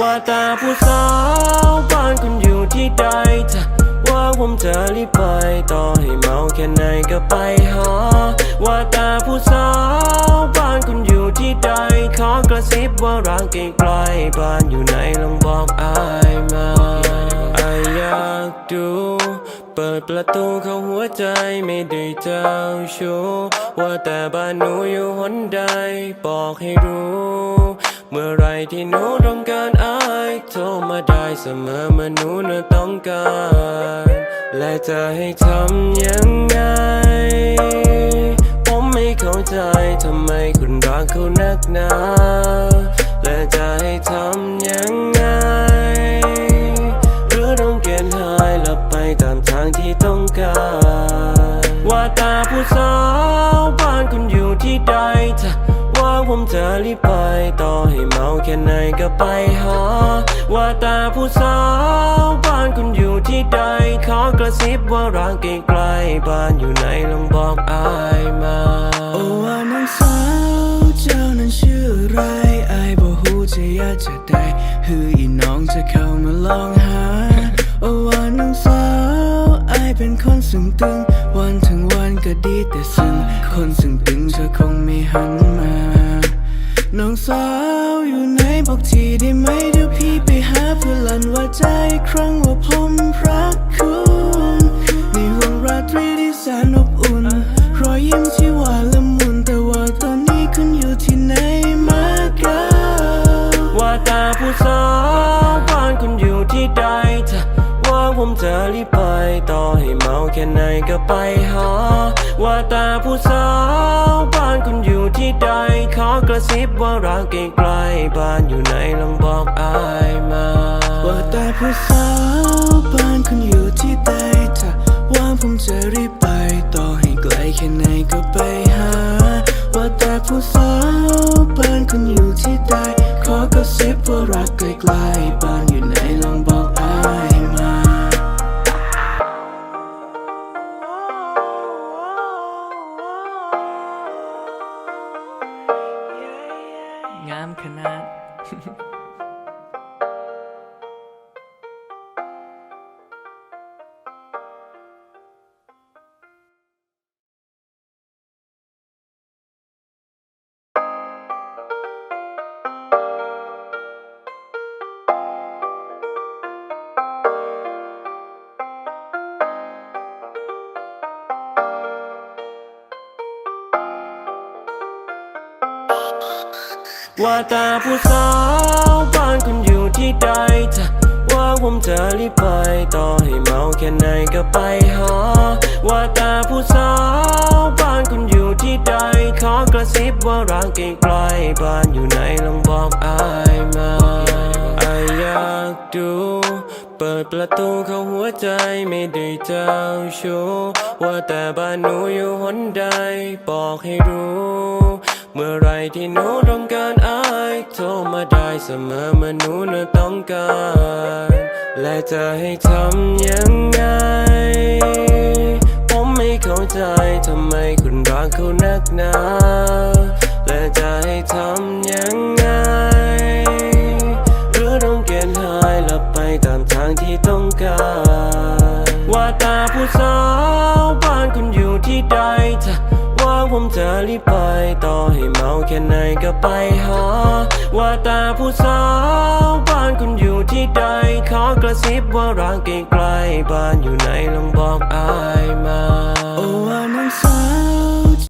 ว่าแต่ผู้สาวบ้านคุณอยู่ที่ใดจะว่าผมจะรีบไป ต่อให้เมาแค่ไหนก็ไปหาว่าแต่ผู้สาวบ้านคุณอยู่ที่ใด ขอกระซิบว่ารักใกลบ้านอยู่ไหนลองบอกอายมาอายอยากดูเปิดประตูเข้าหัวใจไม่ได้เจ้าชู้ว่าแต่บ้านหนูอยู่หนใด บอกให้รู้ เมื่อไรที่หนูต้องการอายโทรมาได้เสมอเมื่อหนูน่ะต้องการ และจะให้ทำยังไง ผมไม่เข้าใจทำไมคุณรักเขานักหนา และจะให้ทำยังไง หรือต้องเกณฑ์หายหลับไปตามทางที่ต้องการ ว่าตาผู้สาวบ้านคุณอยู่ที่ใดจะว่าผมจะรีบไปต่อให้ แค่ไหนก็ไปหา ว่าแตาผู้สาวบ้านคุณอยู่ที่ใด ขอกระซิบว่ารักใกล้ๆบ้านอยู่ไหนลองบอกอายมา โอ้ว่าน้องสาวเจ้านั้นชื่ออะไรไอ้ายบ่ฮู้จะยากจะได้คืออีน้องจะเข้ามาลองหา โอ้ว่าน้องสาวไอ้ายเป็นคนสึงตึง วันทั้งวันก็ดีแต่ซึ่งคนสึงตึงเธอคงไม่หันมา น้องสาวอยู่ไหนบอกทีได้ไหมเดี๋ยวพี่ไปหาเพื่อลั่นว่าใจอีกครั้งว่าผมรักคุณในห่วงราตรีที่แสนอบอุ่น รอยยิ้มที่หวานละมุนแต่ว่าตอนนี้คุณอยู่ที่ไหนมากันว่าแต่ผู้สาวบ้านคุณอยู่ที่ใดจะว่าผมจะรีบไปต่อให้เมาแค่ไหนก็ไปหาว่าแต่ผู้สาวบ้านคุณ อยู่ที่ใดขอกระซิบว่ารักใกล้ๆบ้านอยู่ไหนลองบอกอายมาว่าแต่ผู้สาวบ้านคุณอยู่ ว่าแต่ผู้สาวบ้านคุณอยู่ที่ใดจะว่าผมจะรีบไป ต่อให้เมาแค่ไหนก็ไปหาว่าแต่ผู้สาวบ้านคุณอยู่ที่ใด ขอกระซิบว่ารักใกล้ๆบ้านอยู่ไหนลองบอกอายมาอายอยากดูเปิดประตูเข้าหัวใจไม่ได้เจ้าชู้ว่าแต่บ้านหนูอยู่หนใด บอกให้รู้ เมื่อไรที่หนูต้องการอายโทรมาได้เสมอเมื่อหนูน่ะต้องการ และจะให้ทำยังไง ผมไม่เข้าใจทำไมคุณรักเขานักหนาและจะให้ทำยังไง หรือต้องเกณฑ์หายหลับไปตามทางที่ต้องการ ว่าต่ผู้สาวบ้านคุณอยู่ที่ใดจะ ผมจะรีบไป ต่อให้เมาแค่ไหนก็ไปหา ว่าแต่ผู้สาวบ้านคุณอยู่ที่ใด ขอกระซิบว่ารักไกลๆบ้านอยู่ไหนลองบอกอายมาโอ้ว่าน้องสา